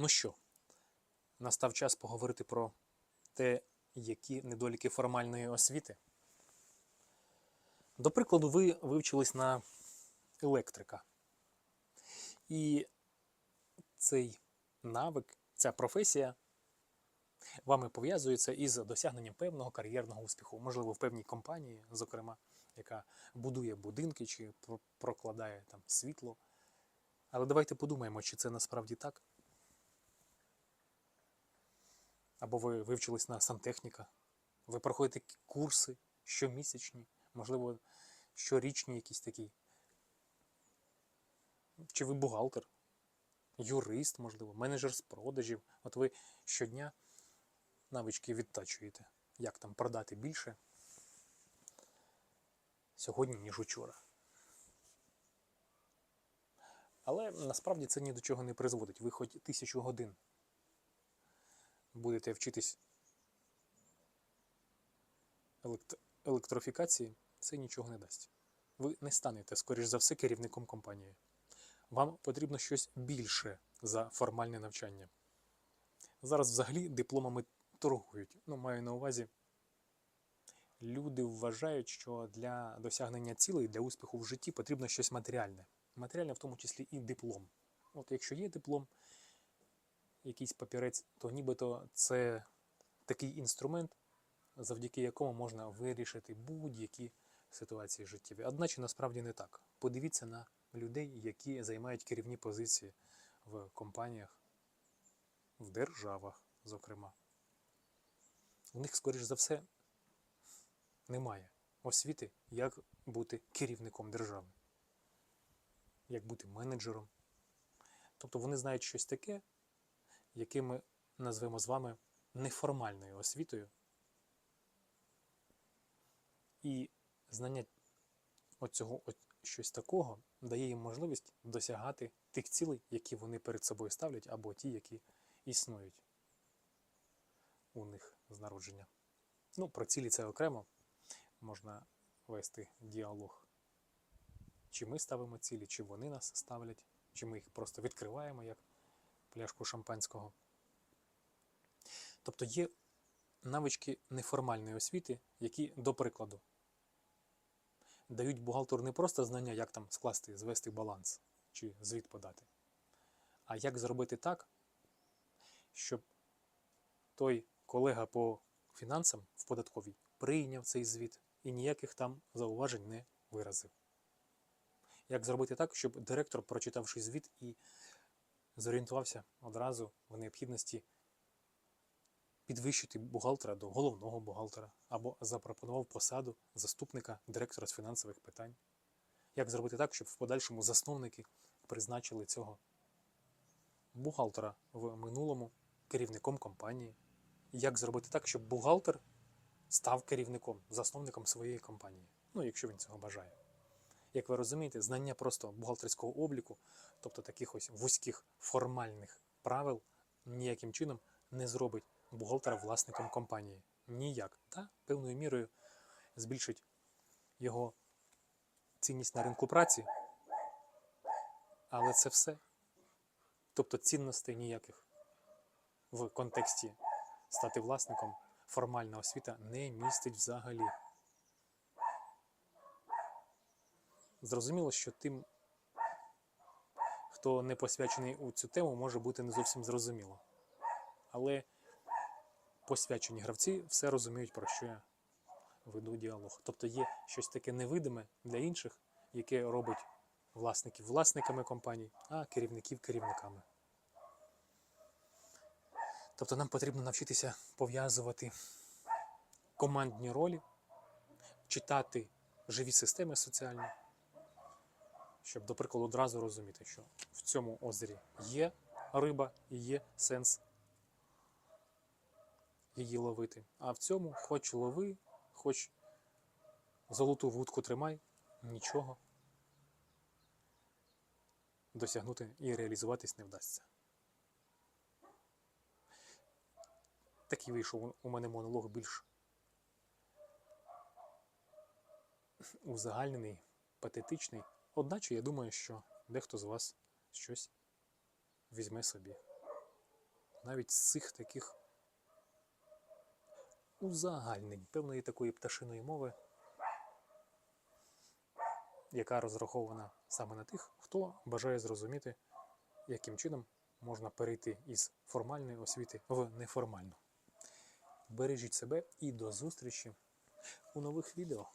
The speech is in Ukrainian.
Ну що, настав час поговорити про те, які недоліки формальної освіти. До прикладу, ви вивчились на електрика. І цей навик, ця професія вами пов'язується із досягненням певного кар'єрного успіху, можливо, в певній компанії, зокрема, яка будує будинки чи прокладає там світло. Але давайте подумаємо, чи це насправді так. Або ви вивчились на сантехніка, ви проходите курси щомісячні, можливо, щорічні якісь такі. Чи ви бухгалтер, юрист, можливо, менеджер з продажів. От ви щодня навички відтачуєте, як там продати більше сьогодні, ніж учора. Але насправді це ні до чого не призводить. Ви хоч тисячу годин будете вчитись електрофікації, це нічого не дасть. Ви не станете, скоріш за все, керівником компанії. Вам потрібно щось більше за формальне навчання. Зараз взагалі дипломами торгують. Ну, маю на увазі, люди вважають, що для досягнення цілей, для успіху в житті потрібно щось матеріальне. Матеріальне в тому числі і диплом. От якщо є диплом, якийсь папірець, то нібито це такий інструмент, завдяки якому можна вирішити будь-які ситуації життєві. Одначе насправді не так. Подивіться на людей, які займають керівні позиції в компаніях, в державах, зокрема. У них, скоріш за все, немає освіти, як бути керівником держави, як бути менеджером. Тобто вони знають щось таке, яке ми назвемо з вами неформальною освітою. І знання оцього от щось такого дає їм можливість досягати тих цілей, які вони перед собою ставлять, або ті, які існують у них з народження. Ну, про цілі це окремо можна вести діалог. Чи ми ставимо цілі, чи вони нас ставлять, чи ми їх просто відкриваємо як пляшку шампанського. Тобто є навички неформальної освіти, які, до прикладу, дають бухгалтеру не просто знання, як там скласти, звести баланс чи звіт подати, а як зробити так, щоб той колега по фінансам в податковій прийняв цей звіт і ніяких там зауважень не виразив. Як зробити так, щоб директор, прочитавши звіт і зорієнтувався одразу в необхідності підвищити бухгалтера до головного бухгалтера або запропонував посаду заступника директора з фінансових питань. Як зробити так, щоб в подальшому засновники призначили цього бухгалтера в минулому керівником компанії? Як зробити так, щоб бухгалтер став керівником, засновником своєї компанії? Ну, якщо він цього бажає. Як ви розумієте, знання просто бухгалтерського обліку, тобто таких ось вузьких формальних правил, ніяким чином не зробить бухгалтера власником компанії. Ніяк. Та певною мірою збільшить його цінність на ринку праці. Але це все. Тобто цінностей ніяких в контексті стати власником формальна освіта не містить взагалі. Зрозуміло, що тим, хто не посвячений у цю тему, може бути не зовсім зрозуміло. Але посвячені гравці все розуміють, про що я веду діалог. Тобто є щось таке невидиме для інших, яке робить власників власниками компаній, а керівників керівниками. Тобто нам потрібно навчитися пов'язувати командні ролі, читати живі системи соціальні, щоб, до прикладу, одразу розуміти, що в цьому озері є риба і є сенс її ловити. А в цьому хоч лови, хоч золоту вудку тримай, нічого досягнути і реалізуватись не вдасться. Такий вийшов у мене монолог більш узагальнений, патетичний. Одначе я думаю, що дехто з вас щось візьме собі. навіть з цих таких узагальнень певної такої пташиної мови, яка розрахована саме на тих, хто бажає зрозуміти, яким чином можна перейти із формальної освіти в неформальну. Бережіть себе і до зустрічі у нових відео.